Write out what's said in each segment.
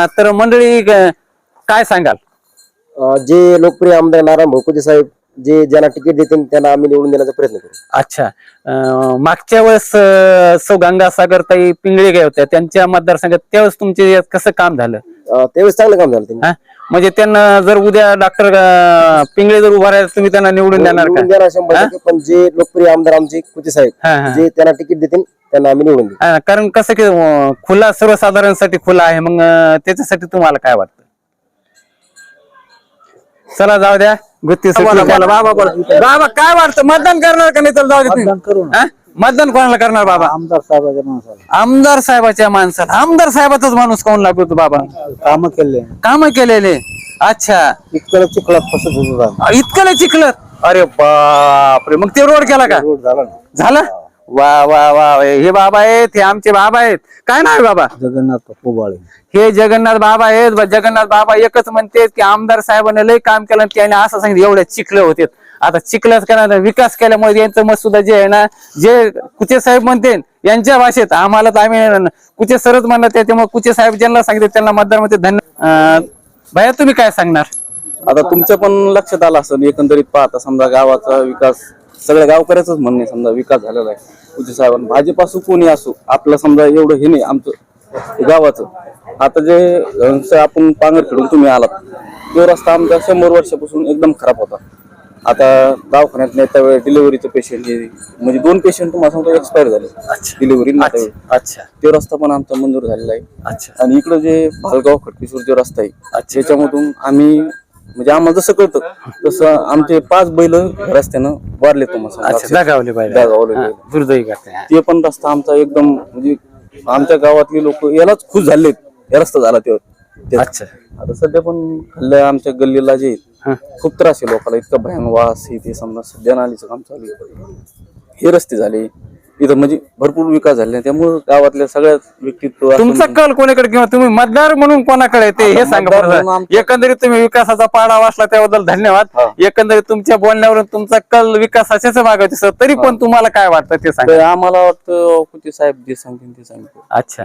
तर मंडळी काय सांगाल? अं, जे लोकप्रिय आमदार नारायण भोकुजे साहेब जे ज्यांना तिकीट देतील त्यांना आम्ही निवडून देण्याचा प्रयत्न करू. अच्छा. अं, मागच्या वेळेस अं, सौ गंगासागर ताई पिंगळे गे होत्या. त्यांच्या मतदारसंघात त्यावेळेस तुमचे कसं काम झालं? त्यावेळेस चांगलं काम झालं त्यांनी हा? म्हणजे त्यांना जर उद्या डॉक्टर पिंगळे जर उभा राहिले तुम्ही त्यांना निवडून देणार का निवडून देणार शंभर टक्के पण जे लोकप्रिय आमदार आमचे कुचे साहेब हा. जे त्यांना तिकीट देतील त्यांना आम्ही निवडून देऊ हा, कारण कसं की अं, खुला सर्वसाधारणसाठी खुला आहे मग अं, त्याच्यासाठी तुम्हाला काय वाटतं चला जाऊ द्या गुत्ती सुटली. बाबा काय वाटतं मतदान करणार का नाही तर जाऊ दे तुम्ही? हा? मतदान कोणाला करणार बाबा? आमदार साहेबाच्या माणसाला. आमदार साहेबाच्या माणसाला. आमदार साहेबाचाच माणूस कोण लागतो बाबा? काम केले. काम केलेले. अच्छा. इतकं चिखलात फसत होतो इतकं चिखलत? अरे बापरे. मग ते रोड केला का? रोड झाला ना. झाला? वा वा वा. हे बाबा आहेत हे आमचे बाबा आहेत. काय नाव आहे बाबा? जगन्नाथ पोबाळे हे जगन्नाथ बाबा आहेत. जगन्नाथ बाबा एकच म्हणते की आमदार साहेबांनी लय काम केलं आणि त्याने असं सांगितलं एवढे चिखले होते आता चिखल्याच करणार विकास केल्यामुळे यांचं मत सुद्धा जे आहे ना जे कुचे साहेब म्हणते यांच्या भाषेत आम्हाला तर आम्ही कुचे सरच म्हणत त्याच्यामुळे कुचे साहेब ज्यांना सांगितले त्यांना मतदारमध्ये धन्य भया तुम्ही काय सांगणार? आता तुमचं पण लक्षात आलं असं एकंदरीत पाहता समजा गावाचा विकास सगळ्या गावकऱ्याच म्हणणे समजा विकास झालेला आहे. कुचे साहेबांना भाजप असू कोणी असो आपलं समजा एवढं हे नाही आमचं गावाचं. आता जे आपण पांगर खेळून तुम्ही आलात तो रस्ता आमचा शंभर वर्षापासून एकदम खराब होता. आता दवाखान्यात नेता वेळ डिलिव्हरीचं पेशंट म्हणजे दोन पेशंट तुम्हाला सांगतो एक्सपायर झाले. डिलिव्हरी अच्छा तो रस्ता पण आमचा मंजूर झालेला आहे. अच्छा. आणि इकडं जे भालगाव खडकेश्वर जो रस्ता आहे त्याच्यामधून आम्ही म्हणजे आम्हाला जसं कळतं तसं आमचे पाच बैल रस्त्यानं वारले तुम्हाला. ते पण रस्ता आमचा एकदम म्हणजे आमच्या गावातली लोक यालाच खुश झालेत. या रस्ता झाला तेव्हा. ते- अच्छा. आता सध्या पण खाल्ल्या आमच्या गल्लीला जे हा. खूप त्रास आहे लोकांना इतका भयान वास हे ते समजा सध्या नालीचं काम चालू आहे. हे रस्ते झाले इथं म्हणजे भरपूर विकास झाले त्यामुळे गावातल्या सगळ्याच व्यक्तित्व तुमचा कल कोणाकडे किंवा तुम्ही मतदार म्हणून कोणाकडे आहे ते हे सांगा मतदार आमचं- एकंदरीत तुम्ही विकासाचा पाडा वाचला त्याबद्दल धन्यवाद. एकंदरीत तुमच्या बोलण्यावरून तुमचा कल विकासाच्याच मागे दिसत तरी पण तुम्हाला काय वाटतं ते सांगा. तर आम्हाला वाटतं कुठे साहेब जे सांगतील ते सांगतील. अच्छा.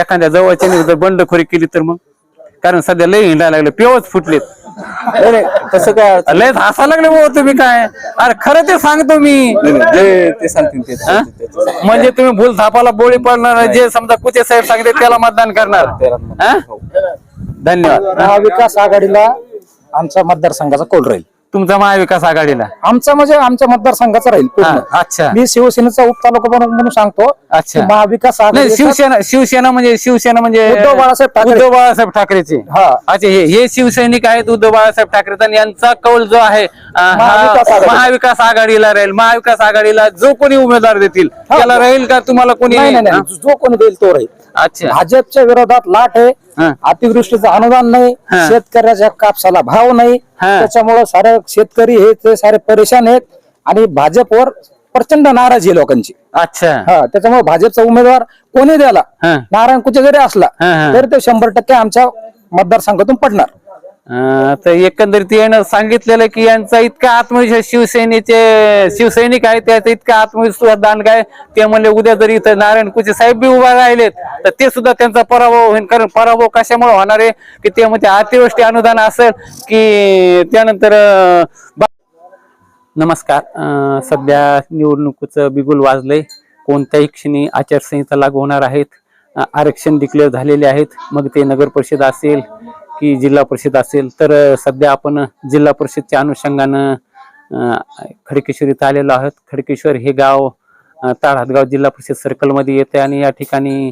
एखाद्या जवळच्या जर बंडखोरी केली तर मग? कारण सध्या लय हिंडायला लागले पेवच फुटलेत. नाही नाही तसं काय अडचण लय हसा लागले हो तुम्ही काय? अरे खरं ते सांगतो मी. नाही, नाही. जे ते सांगतील ते. म्हणजे तुम्ही भूल थापाला बोळी पडणार जे समजा कुचे साहेब सांगते त्याला मतदान करणार. हा? धन्यवाद. महाविकास आघाडीला आमचा मतदारसंघाचा कौल राहील. तुमचा महाविकास आघाडीला आमचा म्हणजे आमच्या मतदारसंघाचा राहील पूर्ण. हा, अच्छा मी शिवसेनेचा उपतालुका म्हणून म्हणून सांगतो अच्छा. महाविकास नाही आघाडी शिवसेना शिवसेना म्हणजे शिवसेना म्हणजे उद्धव बाळासाहेब ठाकरे. उद्धव बाळासाहेब ठाकरेचे हा. अच्छा हे हे शिवसैनिक आहेत उद्धव बाळासाहेब ठाकरे आणि यांचा कौल जो आहे अं, हा महाविकास आघाडी. महाविकास आघाडीला राहील महाविकास आघाडीला जो कोणी उमेदवार देतील त्याला राहील का तुम्हाला कोणी नाही नाही? नाही जो कोणी देईल तो राहील अच्छा भाजपच्या विरोधात लाट आहे. अतिवृष्टीचं अनुदान नाही. शेतकऱ्याच्या कापसाला भाव नाही. त्याच्यामुळे सारे शेतकरी हे ते सारे परेशान आहेत आणि भाजपवर प्रचंड नाराजी आहे लोकांची अच्छा हा त्याच्यामुळे भाजपचा उमेदवार कोणी द्याला. नारायण कुचे जरी असला. तरी ते शंभर टक्के आमच्या मतदारसंघातून पडणार अं, तर एकंदरीत यानं सांगितलेलं की यांचा इतका आत्मविश्वास शिवसेनेचे शिवसैनिक आहेत त्याचा इतका आत्मविश्वास दान काय ते म्हणले उद्या जरी इथं नारायण कुचे साहेब बी उभा राहिलेत तर ते सुद्धा त्यांचा पराभव होईल कारण पराभव कशामुळे होणार आहे? की ते म्हणजे अतिवृष्टी अनुदान असेल की त्यानंतर अं, बा- नमस्कार. अं, सध्या निवडणुकीचं बिगुल वाजलंय. कोणत्याही क्षणी आचारसंहिता लागू होणार आहेत. अं, आरक्षण डिक्लेअर झालेले आहेत. मग ते नगर परिषद असेल की जिल्हा परिषद असेल तर सध्या आपण जिल्हा परिषदच्या अनुषंगानं खडकेश्वर इथं आलेलो आहोत. खडकेश्वर हे गाव अं, जिल्हा परिषद सर्कलमध्ये येते आणि या ठिकाणी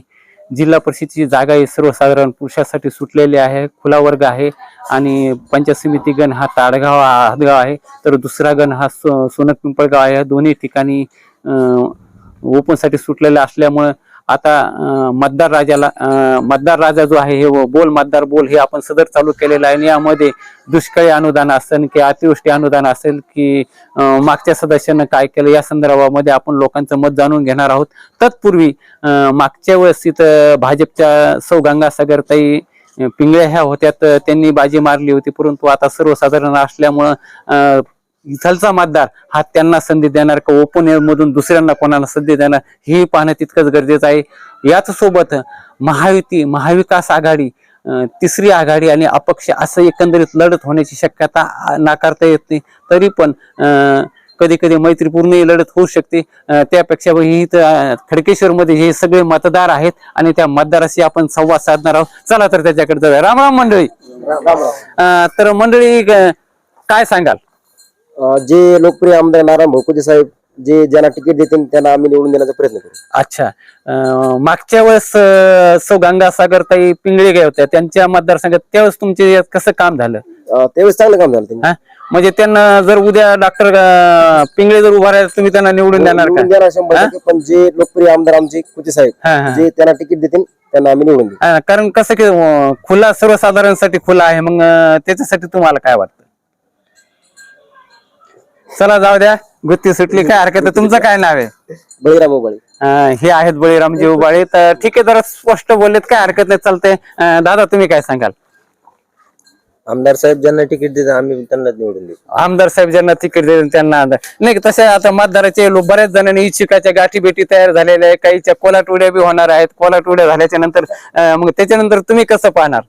जिल्हा परिषदची जागा ही सर्वसाधारण पुरुषासाठी सुटलेली आहे. खुला वर्ग आहे आणि पंचायत समिती गण हा ताडगाव हातगाव आहे. तर दुसरा गण हा सो सोनक पिंपळगाव आहे. दोन्ही ठिकाणी ओपनसाठी सुटलेला असल्यामुळं आता मतदार राजाला मतदार राजा जो आहे हे बोल मतदार बोल हे आपण सदर चालू केलेलं आहे. आणि यामध्ये दुष्काळी अनुदान असेल की अतिवृष्टी अनुदान असेल की मागच्या सदस्यानं काय केलं या संदर्भामध्ये आपण लोकांचं मत जाणून घेणार आहोत. तत्पूर्वी मागच्या वेळेस तिथं भाजपच्या सौ गंगासागरताई पिंगळ्या ह्या होत्या त्यांनी बाजी मारली होती. परंतु आता सर्वसाधारण असल्यामुळं इथलचा मतदार हा त्यांना संधी देणार का ओपन मधून दुसऱ्यांना कोणाला संधी देणार हे पाहणं तितकंच गरजेचं आहे. याच सोबत महायुती महाविकास आघाडी तिसरी आघाडी आणि अपक्ष असं एकंदरीत लढत होण्याची शक्यता नाकारता येत नाही. तरी पण कधी कधी मैत्रीपूर्ण लढत होऊ शकते. त्यापेक्षा ही खडकेश्वर मध्ये हे सगळे मतदार आहेत आणि त्या मतदाराशी आपण संवाद साधणार आहोत. चला तर त्याच्याकडे जाऊया. राम राम मंडळी. तर मंडळी काय सांगाल? जे लोकप्रिय आमदार नारायण भोकुजे साहेब जे ज्यांना तिकीट देतील त्यांना आम्ही निवडून देण्याचा प्रयत्न करू. अच्छा. अं, मागच्या वेळेस अं, सौ गंगासागर ताई पिंगळे गे होत्या. त्यांच्या मतदारसंघात त्यावेळेस तुमचे कसं काम झालं? अं, त्यावेळेस चांगलं काम झालं त्यांनी. हा? म्हणजे त्यांना जर उद्या डॉक्टर पिंगळे जर उभा राहिले तुम्ही त्यांना निवडून देणार का? निवडून देणार शंभर टक्के पण जे लोकप्रिय आमदार आमचे कुचे साहेब हा. जे त्यांना तिकीट देतील त्यांना आम्ही निवडून देऊ. हा, कारण कसं की अं, खुला सर्वसाधारणसाठी खुला आहे. मग अं, त्याच्यासाठी तुम्हाला काय वाटतं? चला जाऊ द्या. गुत्ती सुटली. काय हरकत नाही. तुमचं काय नाव आहे? बळीराम उबाळे. अं, हे आहेत बळीरामजी उबाळे. तर ठीक आहे जरा स्पष्ट बोललेत. काय हरकत नाही चालतंय. अं, दादा तुम्ही काय सांगाल? आमदार साहेब ज्यांना तिकीट देतात आम्ही त्यांना निवडून देऊ. आमदार साहेब ज्यांना तिकीट देतील त्यांना आमदार. नाही तसे आता मतदाराचे लो- बऱ्याच जणांनी इच्छुकाच्या गाठी भेटी तयार झालेल्या आहे काहीच्या कोलाटुड्या बी होणार आहेत. कोलाटुड्या झाल्याच्यानंतर अं, मग त्याच्यानंतर तुम्ही कसं पाहणार?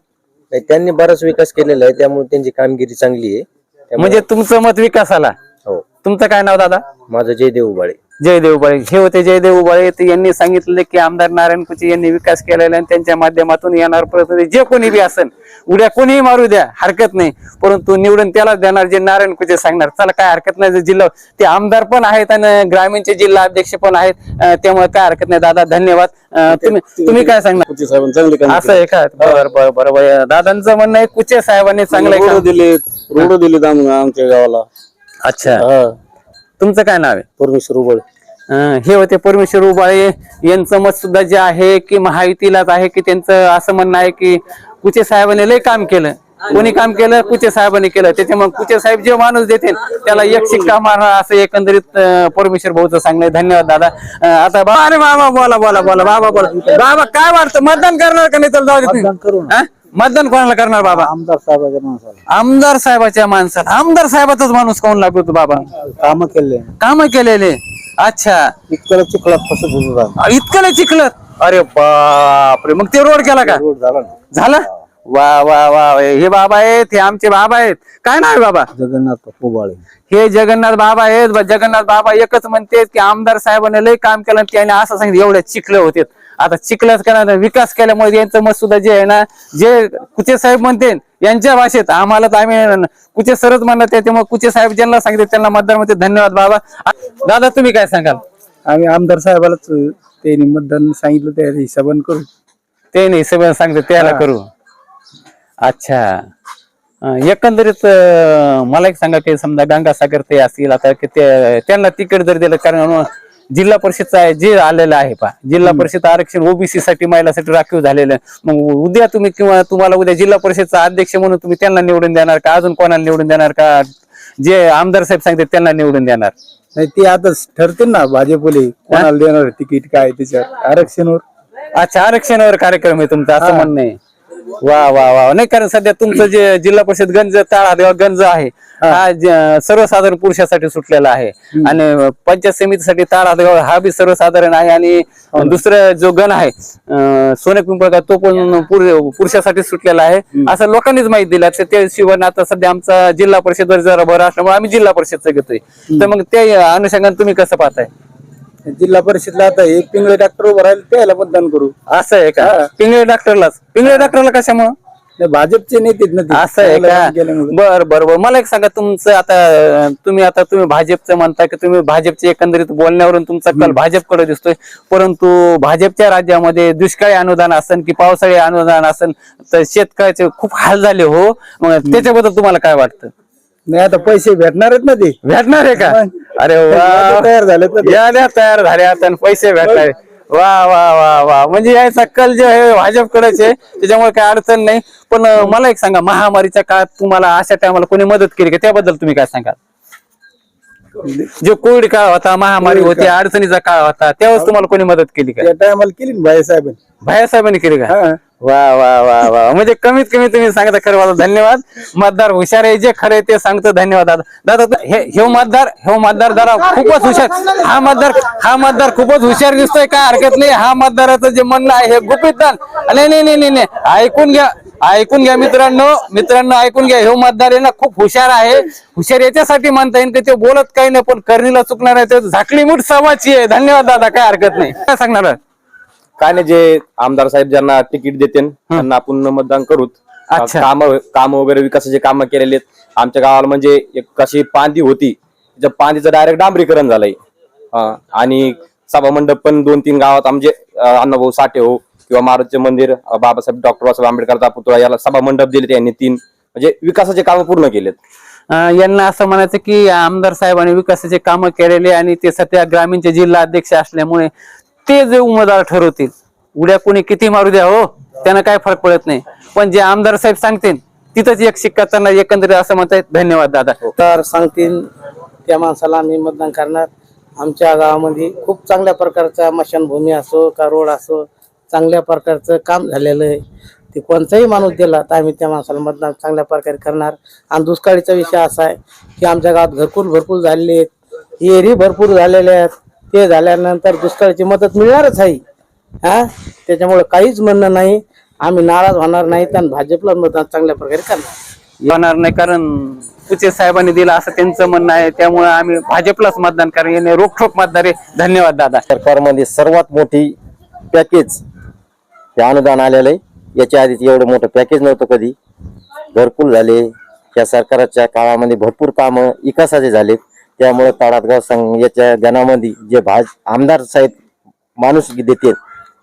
नाही त्यांनी बराच विकास केलेला आहे. त्यामुळे त्यांची कामगिरी चांगली आहे. म्हणजे तुमचं मत विकासाला? हो. तुमचं काय नाव दादा? माझं जयदेव उबाळे. जयदेव उबाळे. हे होते जयदेव उबाळे. ते यांनी सांगितले की आमदार नारायण कुचे यांनी विकास केलेला आणि त्यांच्या माध्यमातून येणार प्रतिनिधी जे कोणी बी असेल उद्या कोणीही मारू द्या हरकत नाही. परंतु निवडून त्यालाच देणार जे नारायण कुचे सांगणार. चला काय हरकत नाही जिल्हा ते आमदार पण आहेत आणि ग्रामीणचे जिल्हा अध्यक्ष पण आहेत. त्यामुळे काय हरकत नाही. दादा धन्यवाद. तुम्ही तुम्ही काय सांगणार? कुचे काम असं आहे का? बर बर बरोबर दादांचं म्हणणं आहे कुचे साहेबांनी चांगलं दिले रोड दिले आमच्या गावाला. अच्छा. तुमचं काय नाव आहे? परमेश्वर उबळ. अं, हे होते परमेश्वर उबाळे. यांचं मत सुद्धा जे आहे की महायुतीलाच आहे की त्यांचं असं म्हणणं आहे की कुचे साहेबांनी लय काम केलं. कोणी काम केलं कुचे साहेबांनी केलं त्याच्यामुळे कुचे साहेब जे माणूस देतील त्याला एक शिक्का मारणार असं एकंदरीत परमेश्वर भाऊचं सांगणं. धन्यवाद दादा. आता बा- अरे बाबा बोला बोला बोला बाबा बोला. बाबा काय वाटतं मतदान करणार का नाही? तर जाऊ दे तुम्ही. हा? मतदान कोणाला करणार बाबा? आमदार साहेबाच्या माणसाला. आमदार साहेबाच्या माणसाला. आमदार साहेबाचाच माणूस कोण लागतो बाबा? काम केले. काम केलेले. अच्छा. इतकं चिखलात फसत होता इतकं चिखलत? अरे बापरे. मग ते रोड केला का? रोड झाला झालं? वा वा वा. हे बाबा आहेत हे आमचे बाबा आहेत. काय नाव आहे बाबा? जगन्नाथ पोबाळे. हे जगन्नाथ बाबा आहेत. जगन्नाथ बाबा एकच म्हणते की आमदार साहेबांनी लय काम केलं त्याने असं सांगितलं एवढे चिखले होते. आता चिखलच केला विकास केल्यामुळे यांचं मत सुद्धा जे आहे ना जे कुचे साहेब म्हणते यांच्या भाषेत आम्हाला तर आम्ही कुचे सरच म्हणलं त्याच्यामुळे कुचे साहेब ज्यांना सांगितले त्यांना मतदार म्हणते धन्यवाद बाबा. दादा तुम्ही काय सांगाल? आम्ही आमदार साहेबालाच त्यांनी मतदान सांगितलं त्या हिशोबाने करू. ते नाही सांगते त्याला करू. अच्छा. अं, एकंदरीत अं, मला एक सांगा की समजा गंगासागर ते असतील आता की ते त्यांना तिकीट जर दिलं कारण जिल्हा परिषदचं आहे जे आलेलं आहे पा जिल्हा परिषद आरक्षण ओबीसी साठी महिलासाठी राखीव झालेलं आहे. मग उद्या तुम्ही किंवा तुम्हाला उद्या जिल्हा परिषदचा अध्यक्ष म्हणून तुम्ही त्यांना निवडून देणार का? अजून कोणाला निवडून देणार का? जे आमदार साहेब सांगते त्यांना निवडून देणार. नाही ते आता ठरतील ना भाजपले. कोणाला देणार तिकीट काय त्याच्यावर? आरक्षणावर. अच्छा आरक्षणावर कार्यक्रम आहे तुमचा असं म्हणणं आहे. वा वा वा. नाही कारण सध्या तुमचं जे जिल्हा परिषद गंज ताळा गंज आहे हा. ज- सर्वसाधारण पुरुषासाठी सुटलेला आहे. आणि पंचायत समितीसाठी ताळा हा बी सर्वसाधारण आहे आणि दुसरं जो गण आहे अं, सोने पिंपळगाव तो पण पुर- पुरुषासाठी सुटलेला आहे. असं लोकांनीच माहिती दिलं तर त्या शिवाय आता सध्या आमचा जिल्हा परिषद जरा बरं असल्यामुळे आम्ही जिल्हा परिषदचं घेतोय. तर मग त्या अनुषंगाने तुम्ही कसं पाहताय? जिल्हा परिषदला आता एक पिंगळे डॉक्टर उभं राहिले त्याला मतदान करू. असं आहे का? पिंगळे डॉक्टरलाच पिंगळे डॉक्टरला कशामुळे? नाही, भाजपचे नेतेत ना ते. असं आहे का? गेल्यामुळे. बर बर बर. मला एक सांगा तुमचं आता अं, तुम्ही आता तुम्ही भाजपचं म्हणता की तुम्ही भाजपचे एकंदरीत बोलण्यावरून तुमचा कल भाजपकडे दिसतोय. परंतु भाजपच्या राज्यामध्ये दुष्काळी अनुदान असन की पावसाळी अनुदान असन तर शेतकऱ्याचे खूप हाल झाले हो. मग त्याच्याबद्दल तुम्हाला काय वाटतं? नाही आता पैसे भेटणार आहेत ना ते. भेटणार आहे का? अरे वा. तयार झालेत ना ते. याद्या तयार झाल्या आणि पैसे भेटणार वा वा वा वा. म्हणजे याचा कल जे आहे भाजपकडेच आहे. त्याच्यामुळे काय अडचण नाही. पण अं, मला एक सांगा महामारीच्या काळात तुम्हाला अशा टायमाला कोणी मदत केली का? त्याबद्दल तुम्ही काय सांगाल? जे कोविड काळ होता महामारी होती अडचणीचा काळ होता त्यावेळेस तुम्हाला कोणी मदत केली का? त्या टायमाला केली ना भाई साहेबांनी. भाया साहेबांनी केली का? हा. वा वा वा वा. म्हणजे कमीत कमी तुम्ही सांगता खरं मला धन्यवाद. मतदार हुशार आहे जे खरे ते सांगतो धन्यवाद दादा. दादा हे हे मतदार हे मतदार जरा खूपच हुशार हा मतदार हा मतदार खूपच हुशार दिसतोय काय हरकत नाही. हा मतदाराचं जे म्हणणं आहे हे गुपित दान. नाही नाही नाही नाही नाही. ऐकून घ्या. ऐकून घ्या मित्रांनो मित्रांनो ऐकून घ्या. हे मतदार आहे ना खूप हुशार आहे. हुशार याच्यासाठी म्हणता येईल की ते बोलत काही नाही पण करणीला चुकणार आहे. ते झाकली मूठ सवाची आहे. धन्यवाद दादा काय हरकत नाही. काय सांगणार? काय नाही जे आमदार साहेब ज्यांना तिकीट देते त्यांना आपण मतदान करूत. काम काम वगैरे विकासाचे काम केलेले आहेत. आमच्या गावाला म्हणजे एक कशी पांदी होती त्या पांदीचं डायरेक्ट डांबरीकरण झालंय. आणि सभा मंडप पण दोन तीन गावात आमचे अण्णाभाऊ साठे हो किंवा मारुतीचे मंदिर बाबासाहेब डॉक्टर बाबासाहेब आंबेडकरचा पुतळा याला सभा मंडप दिले त्यांनी तीन. म्हणजे विकासाचे काम पूर्ण केलेत. यांना असं म्हणायचं की आमदार साहेबांनी विकासाचे कामं केलेले आणि ते सध्या ग्रामीणचे जिल्हा अध्यक्ष असल्यामुळे ते जे उमेदवार ठरवतील उद्या कोणी किती मारू द्या हो त्यांना काय फरक पडत नाही. पण जे आमदार साहेब सांगतील तिथंच एक शिक्का त्यांना एकंदरीत असं म्हणतायत धन्यवाद दादा. तर सांगतील त्या माणसाला आम्ही मतदान करणार. आमच्या गावामध्ये खूप चांगल्या प्रकारचा मशानभूमी असो का रोड असो चांगल्या प्रकारचं काम झालेलं आहे. ते कोणताही माणूस दिला तर आम्ही त्या माणसाला मतदान चांगल्या प्रकारे करणार. आणि दुष्काळीचा विषय असा आहे की आमच्या गावात घरकुल भरपूर झालेले आहेत. एरी भरपूर झालेले आहेत. ते झाल्यानंतर दुष्काळाची मदत मिळणारच आहे. हा? त्याच्यामुळे काहीच म्हणणं नाही. आम्ही नाराज होणार नाहीत आणि भाजपला मतदान चांगल्या प्रकारे करणार. येणार नाही कारण कुचे साहेबांनी दिला असं त्यांचं म्हणणं आहे. त्यामुळे आम्ही भाजपलाच मतदान करा याने रोखोक मतदार आहे. धन्यवाद दादा. सरकारमध्ये सर्वात मोठी पॅकेज हे अनुदान आलेलं आहे. याच्या आधी एवढं मोठं पॅकेज नव्हतं कधी. घरकुल झाले. या सरकारच्या काळामध्ये भरपूर कामं विकासाचे झालेत. त्यामुळे ताडातगाव संघ याच्या गणामध्ये जे भाज आमदार साहेब माणूस देतील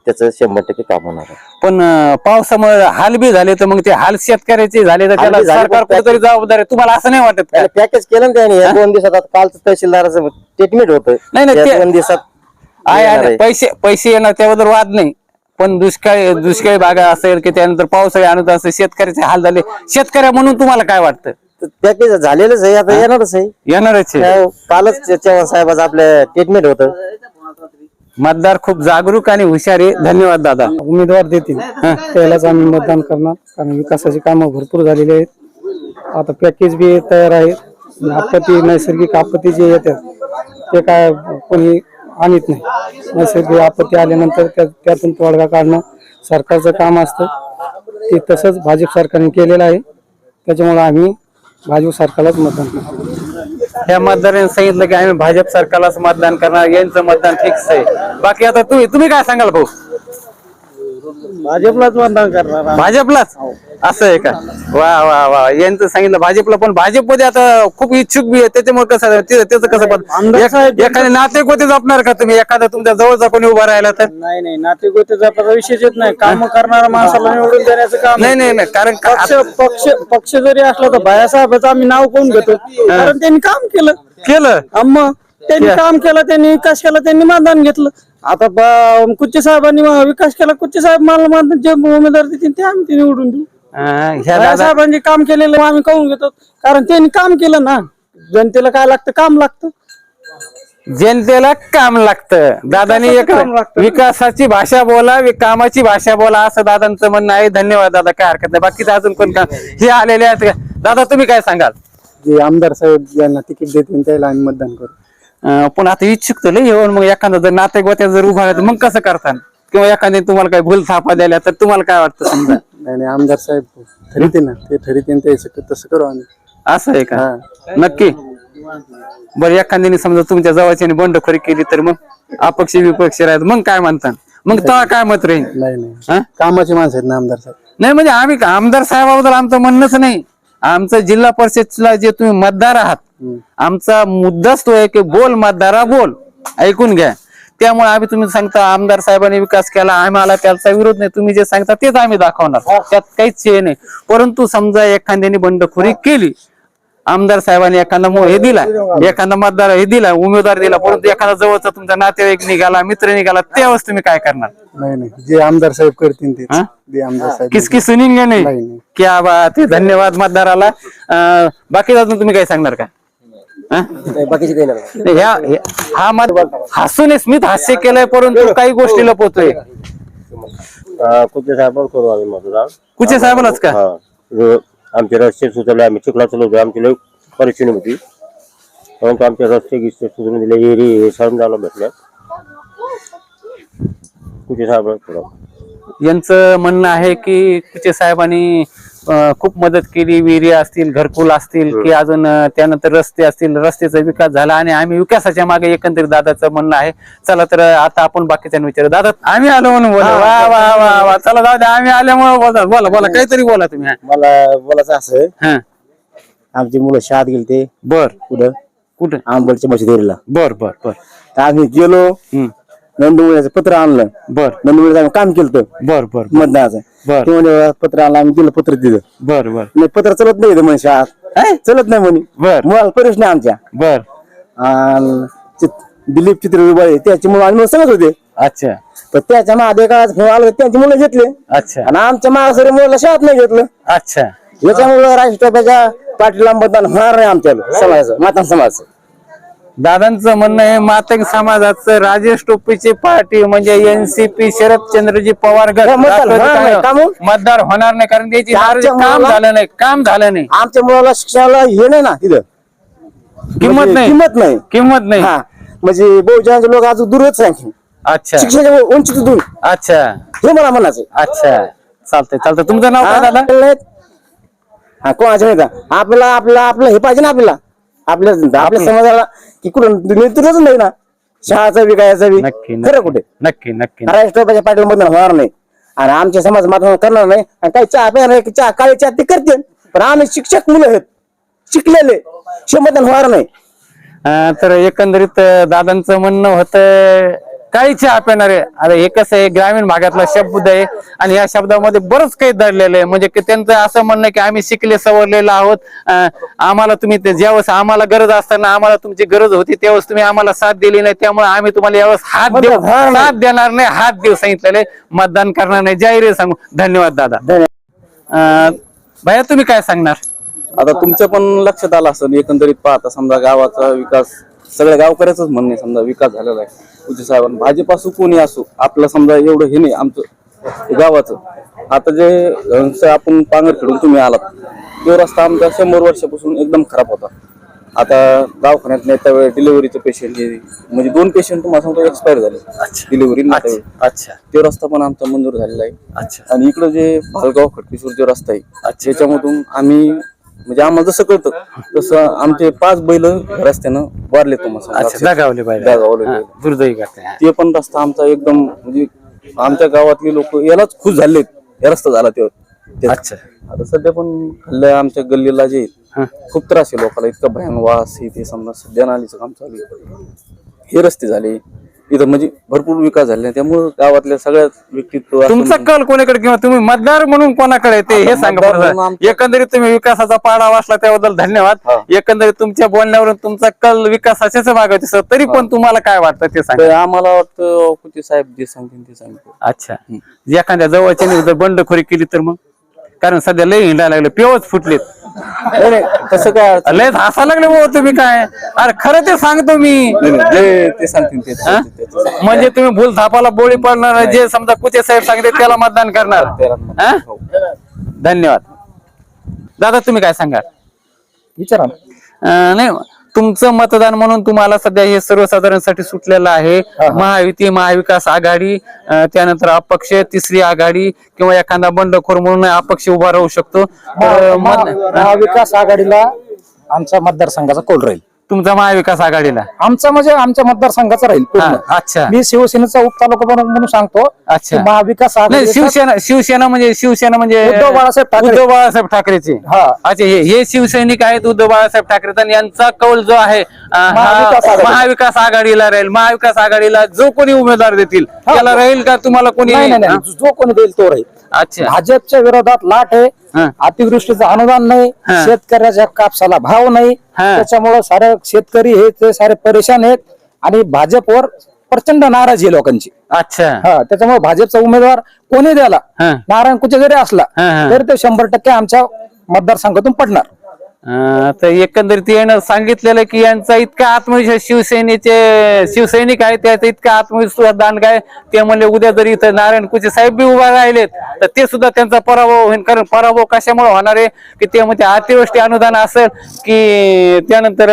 त्याचं शंभर टक्के काम होणार आहे. पण पावसामुळे हाल बी झाले तर मग ते हाल शेतकऱ्याचे झाले तर त्याला सरकार कुठेतरी जबाबदार आहे. तुम्हाला असं नाही वाटत का? त्याला पॅकेज केलं ना त्याने या दोन दिवसात आता कालचं तहसीलदाराचं स्टेटमेंट होतं. नाही, नाही, ते- दोन दिवसात आहे आहे. पैसे पैसे येणार त्याबद्दल वाद नाही. पण दुष्काळी दुष्काळी भागा असेल की त्यानंतर पावसाळी अनुदान असेल शेतकऱ्याचे हाल झाले. शेतकऱ्या म्हणून तुम्हाला काय वाटतं? तर पॅकेज झालेलंच आहे आता येणारच आहे. येणारच आहे. त्या- कालच चव्हाण साहेबाचं आपलं स्टेटमेंट होतं. मतदार खूप जागरूक आणि हुशार आहे. धन्यवाद दादा. उमेदवार देतील. त्यालाच आम्ही मतदान करणार. कारण विकासाची कामं भरपूर झालेली आहेत. आता पॅकेज बी तयार आहे. आपत्ती नैसर्गिक आपत्ती जे येतात ते काय कोणी आणत नाही. नैसर्गिक आपत्ती आल्यानंतर त्या त्यातून तोडगा काढणं सरकारचं काम असतं. ते तसंच भाजप सरकारने केलेलं आहे. त्याच्यामुळे आम्ही भाजप सरकारलाच मतदान करतो या मतदारांनी सांगितलं की आम्ही भाजप सरकारलाच मतदान करणार. यांचं मतदान फिक्स आहे. बाकी आता तुम्ही तुम्ही काय सांगाल भाऊ? भाजपलाच मतदान करणार भाजपलाच? असं आहे का? वा वा वा. यांचं सांगितलं भाजपला पण भाजपमध्ये आता खूप इच्छुक बी आहे. त्याच्यामुळे कसं आहे, ते- त्याचं कसं पण एक- एखादे नाते कोते जपणार का तुम्ही? एखादा तुमच्या जवळचा कोणी उभा राहिला तर? नाही नाही. नाते गोतेचा आपला विषयच येत नाही. काम करणारा माणसाला निवडून देण्याचं काम नाही नाही नाही. कारण का- पक्ष पक्ष पक्ष जरी असला तर बायासाहेबाचं आम्ही नाव कोण घेतो? कारण त्यांनी काम केलं. केलं? मग त्यांनी काम केलं त्यांनी विकास केला त्यांनी मतदान घेतलं. आता ब- कुच्चे साहेबांनी म- विकास केला कुच्चे साहेब मला मतदान जे उमेदवार देतील ते आम्ही ते निवडून देऊ. अं, ह्या दादा साहेबांनी काम केलेलं आम्ही कळून घेतो. कारण त्यांनी काम केलं ना. जनतेला काय लागतं? काम लागतं. जनतेला काम लागतं. दादानी एक काम लागतं. विकासाची भाषा बोला वि- कामाची भाषा बोला असं दादांचं म्हणणं आहे. धन्यवाद दादा. काय हरकत नाही. बाकीचं अजून कोण काम हे आलेले आहेत का? दादा तुम्ही काय सांगाल? जे आमदार साहेब ज्यांना तिकीट देतील त्याला आम्ही मतदान करू. पण आता इच्छुक तर लई येऊन मग एखादा जर नाते गोत्या जर उभा तर मग कसं करता किंवा एखाद्या तुम्हाला काही भूल थापा द्यायला तर तुम्हाला काय वाटतं समजा? नाही नाही आमदार साहेब ठरवते ना. ते ठरवते ते तसं करू आम्ही. असं आहे का? नक्की. बरं एखाद्याने समजा तुमच्या जवळच्याने बंडखोरी केली तर मग अपक्ष विपक्ष राहत मग काय म्हणता मग तेव्हा काय मत राहील नाही नाही? कामाचे माणसं आहेत ना आमदार साहेब. नाही म्हणजे आम्ही आमदार साहेबाबद्दल आमचं म्हणणंच नाही. आमचं जिल्हा परिषदला जे तुम्ही मतदार आहात आमचा मुद्दाच तो आहे की बोल मतदारा बोल. ऐकून घ्या. त्यामुळे आम्ही तुम्ही सांगता आमदार साहेबांनी विकास केला आम्हाला त्याचा विरोध नाही. तुम्ही जे सांगता तेच आम्ही दाखवणार. त्यात काहीच हे नाही. परंतु समजा एखाद्याने बंडखोरी केली आमदार साहेबांनी एखादा हे दिला एखादा मतदार हे दिला उमेदवार दिला परंतु एखादा जवळचा तुमचा नातेवाईक निघाला मित्र निघाला त्यावेळेस तुम्ही काय करणार? नाही नाही. जे आमदार साहेब करतील ते हा? जे आमदार साहेब किसकी सुनिंगे नाही नाही, नाही. क्या बात आहे धन्यवाद मतदाराला. अं, बाकी अजून तुम्ही काही सांगणार का? हा? ह्या ह्या- हा मत हसून स्मित हास्य केलंय परंतु काही गोष्टी लपवतोय. कुठे साहेबांना करू आम्ही मतदान. कुचे साहेबालाच का? हा आमचे रस्ते सुचवले आम्ही चिखला चलवतो आमची लई परेशानी होती. परंतु आमचे रस्ते गिस्ते सुधरून दिले एरी हे सरून जायला भेटलं कुठे साहेब यांचं म्हणणं आहे की कुचे साहेबांनी खूप मदत केली. विहिरी असतील घरकुल असतील की अजून त्यानंतर रस्ते असतील. रस्त्याचा विकास झाला आणि आम्ही विकासाच्या मागे एकंदरीत दादाचं म्हणणं आहे चला तर आता आपण बाकीच्यांना विचारू. दादा आम्ही आलो म्हणून बोला. वा वा वा वा. चला दादा आम्ही आल्यामुळे बोला बोला बोला. काहीतरी बोला तुम्ही. मला बोलायचं असं. हा. आमची मुलं शाळेत गेली ते बर. कुठं? कुठं? आंबडच्या मशिदीला. बर बर बर. तर आम्ही गेलो. नंदुमुळ्याचं पत्र आणलं. बर. आम्ही काम केलं बर बर मतदानाचं. बर. ते म्हणजे पत्र आणलं आम्ही दिलं पत्र दिलं बर बर. नाही पत्र चलत नाही इथं म्हणे शाळात. चलत नाही म्हणे. बर. मुळाला नाही आमच्या. बर. चित- दिलीप चित्र विभाळे त्याची मुलं आम्ही सांगत होते. अच्छा. पण त्याच्यामागे काळात फोन आलं त्यांची मुलं घेतले. अच्छा. आणि आमच्या मागासरी मुलाला शाळेत नाही घेतलं. अच्छा. याच्यामुळे राष्ट्रपतीच्या पाटील मतदान होणार नाही आमच्या समाजाचं माता समाजाचं. दादांचं म्हणणं आहे मातंग समाजाचं राजेश टोपेची पार्टी म्हणजे एनसीपी शरदचंद्रजी पवार गट. हे मतदार होणार नाही. मतदार होणार कारण त्याची आमच्या काम मुलाला- झालं नाही काम झालं नाही. आमच्या मुलाला शिक्षणाला हे नाही ना तिथं किंमत म्हणजे नाही. किंमत नाही. किंमत नाही. हा. म्हणजे बहुजनाचे लोक अजून दूरच आहे अच्छा. शिक्षणाच्या वंचित दूर अच्छा. हे मला म्हणायचं अच्छा. चालतंय चालतंय. तुमचं नाव काय दादा? हा? हा कोणाच्या नाही का? आपल्याला आपल्याला आपलं हे पाहिजे ना आपल्याला. आपल्या आपल्या समाजाला की कुठं नेतृत्वच नाही ना. शाळाचा बी गायचा बी. नक्की खरं कुठे? नक्की नक्की राष्ट्रपतीच्या पाटील मतदान होणार नाही. आणि आमच्या समाज मतदान करणार नाही. आणि काही चहा प्यायला नाही, चहा काळी चहा ते करते पण आम्ही शिक्षक मुलं आहेत. शिकलेले. मतदान होणार नाही. तर एकंदरीत दादांचं म्हणणं होतं काही चहा पिणारे आता हे कसं आहे? ग्रामीण भागातला शब्द आहे आणि या शब्दामध्ये बरंच काही दडलेलं आहे. म्हणजे की त्यांचं असं म्हणणं की आम्ही शिकले सवरलेलो आहोत. आम्हाला तुम्ही ते ज्यावेळेस आम्हाला गरज असताना आम्हाला तुमची गरज होती त्यावेळेस तुम्ही आम्हाला साथ दिली नाही. त्यामुळे आम्ही तुम्हाला यावेळेस हात देऊ साथ देणार नाही. हात देऊ सांगितलेले मतदान करणार नाही. जाहीर सांगू. धन्यवाद दादा. अं, भैया तुम्ही काय सांगणार? आता तुमच्या पण लक्षात आलं असेल एकंदरीत पाहता समजा गावाचा विकास सगळ्या गावकऱ्याच म्हणणे समजा विकास झालेला आहे. उच्च साहेबांना भाजप असो कोणी असो आपलं समजा एवढं हे नाही आमचं गावाचं. आता जे आपण पांगर खेळून तुम्ही आलात तो रस्ता आमचा शंभर वर्षापासून एकदम खराब होता. आता दवाखान्यात नेता वेळ डिलिव्हरीचे पेशंट म्हणजे दोन पेशंट तुम्हाला सांगतो एक्सपायर झाले. डिलिव्हरी अच्छा. तो रस्ता पण आमचा मंजूर झालेला आहे. अच्छा. आणि इकडं जे भालगाव खडकेश्वर जो रस्ता आहे त्याच्यामधून आम्ही म्हणजे आम्हाला जसं कळतं तसं आमचे पाच बैल रस्त्यानं वारले तुम्हाला अच्छा दगावले पाहिजे दगावले हा, बैल. दुर्दैवी. ते पण रस्ता आमचा एकदम म्हणजे आमच्या गावातले लोक यालाच खुश झालेत. या रस्ता झाला तेव्हा. ते- अच्छा. आता सध्या पण खाल्ल्या आमच्या गल्लीला जे हा. खूप त्रास आहे लोकांना. इतका भयान वास हे ते समजा. सध्या नालीचं काम चालू आहे. हे रस्ते झाले. इथं म्हणजे भरपूर विकास झाले त्यामुळे गावातल्या सगळ्या व्यक्तित्व तुमचा कल कोणाकडे किंवा तुम्ही मतदार म्हणून कोणाकडे ते हे सांगा बरं. एकंदरीत तुम्ही विकासाचा पाडा वाचला त्याबद्दल धन्यवाद. एकंदरीत तुमच्या बोलण्यावरून तुमचा कल विकासाच्याच मागे दिसत तरी पण तुम्हाला काय वाटतं ते सांगा. तर आम्हाला वाटतं कुठे साहेब जे सांगतील ते सांगतील. अच्छा. एखाद्या जवळच्या जर बंडखोरी केली तर मग? कारण सध्या लय हिंडायला लागले पेवच फुटलेत. नाही नाही तसं काय अडचण लय हसा लागले भाऊ तुम्ही काय अरे खरं ते सांगतो मी नाही, नाही. जे ते सांगतील ते हा? म्हणजे तुम्ही भूल थापाला बोळी पडणार जे समजा कुचे साहेब सांगते त्याला मतदान करणार हा? हो. धन्यवाद दादा तुम्ही काय सांगा विचारा नाही तुमचं मतदान म्हणून तुम्हाला सध्या हे सर्वसाधारणसाठी सुटलेलं आहे. महायुती महाविकास आघाडी त्यानंतर अपक्ष तिसरी आघाडी किंवा एखादा बंडखोर म्हणून अपक्ष उभा राहू शकतो. महाविकास आघाडीला आमचा मतदारसंघाचा कौल राहील. तुमचा महाविकास आघाडीला आमचा म्हणजे आमच्या मतदारसंघाचा राहील पूर्ण. हा, अच्छा मी शिवसेनेचा उपतालुका म्हणून म्हणून सांगतो अच्छा. की महाविकास नाही आघाडी शिवसेना शिवसेना म्हणजे शिवसेना म्हणजे उद्धव बाळासाहेब ठाकरे. उद्धव बाळासाहेब ठाकरेचे हा. अच्छा हे हे शिवसैनिक आहेत उद्धव बाळासाहेब ठाकरे आणि यांचा कौल जो आहे अं, हा महाविकास आघाडी. महाविकास आघाडीला राहील महाविकास आघाडीला जो कोणी उमेदवार देतील त्याला राहील का तुम्हाला कोणी नाही नाही हा? नाही जो कोणी देईल तो राहील अच्छा भाजपच्या विरोधात लाट आहे. अतिवृष्टीचं अनुदान नाही. शेतकऱ्याच्या कापसाला भाव नाही. त्याच्यामुळे सारे शेतकरी हे ते सारे परेशान आहेत आणि भाजपवर प्रचंड नाराजी आहे लोकांची अच्छा हा त्याच्यामुळे भाजपचा उमेदवार कोणी द्याला. नारायण कुठे जरी असला. तरी ते शंभर टक्के आमच्या मतदारसंघातून पडणार तर एकंदरीत यानं सांगितलेलं की यांचा इतका आत्मविश्वास शिवसेनेचे शिवसैनिक आहेत त्याचा इतका आत्मविश्वास दांड काय ते म्हणले उद्या जरी इथं नारायण कुचे साहेब बी उभा राहिलेत तर ते सुद्धा त्यांचा पराभव होईल कारण पराभव कशामुळे होणार आहे? की ते म्हणजे अतिवृष्टी अनुदान असेल की त्यानंतर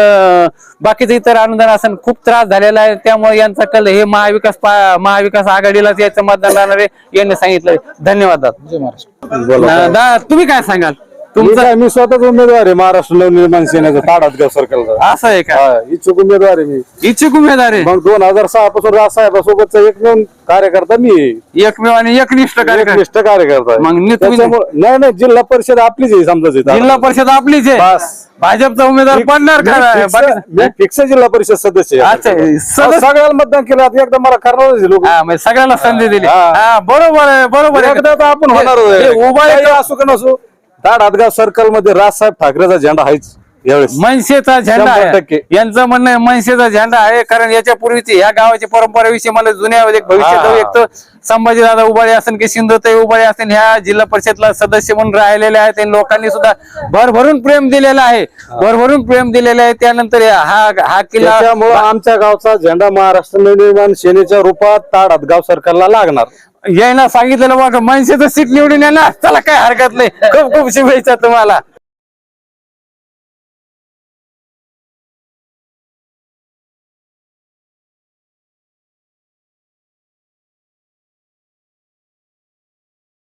बाकीचं इतर अनुदान असेल खूप त्रास झालेला आहे. त्यामुळे यांचा कल हे महाविकास महाविकास आघाडीलाच याचं मतदान राहणार आहे. यांनी सांगितलं. दाधन्यवाद दादा. दा- तुम्ही काय सांगाल? तुमचं मी स्वतःच उमेदवार आहे महाराष्ट्र नवनिर्माण सेनेचा ताडातगाव सर्कलचा असं आहे का इच्छुक उमेदवार आहे मी इच्छुक उमेदवार आहे मग दोन हजार सहा पासून राजसाहेबासोबतचा एकमेव कार्यकर्ता मी आहे. एकमेव आणि एकनिष्ठ कार्यक्रम एकनिष्ठ कार्यकर्ता आहे. मग नी- तुम्ही- त्याच्यामुळे- नाही नाही जिल्हा परिषद आपलीच आहे समजा. जिल्हा परिषद आपलीच आहे बस. भाजपचा उमेदवार मी- पडणार मी का मी फिक्स जिल्हा परिषद सदस्य आहे. अच्छा, सदस्य- सगळ्याला मतदान केलं आता एकदा मला करणारच लोक हा, म्हणजे सगळ्याला संधी दिली हा. हा बरोबर आहे बरोबर आहे एकदा तर आपण होणार हे उभा आहे असो का नसो ताडातगाव सर्कलमध्ये राजसाहेब ठाकरेचा झेंडा आहेच यावेळेस. मनसेचा झेंडा शंभर आहे. टक्के. यांचं म्हणणं आहे मनसेचा झेंडा आहे कारण याच्या पूर्वीची ह्या गावाची परंपरेविषयी मला जुन्या एक भविष्यात हा. एक तर संभाजीदादा उबाळे असेल की सिंधुताई उबाळे असेल ह्या जिल्हा परिषदला सदस्य म्हणून राहिलेले आहेत आणि लोकांनी सुद्धा भरभरून प्रेम दिलेलं आहे. भरभरून प्रेम दिलेलं आहे. त्यानंतर हा हा किल्ला त्याच्यामुळे आमच्या गावचा झेंडा महाराष्ट्र नवनिर्माण सेनेच्या रूपात ताडातगाव सरकारला लागणार. यायला सांगितलेलं बघा मनसेचं सीट निवडून येणार. चला काय हरकत नाही. खूप खूप शुभेच्छा तुम्हाला.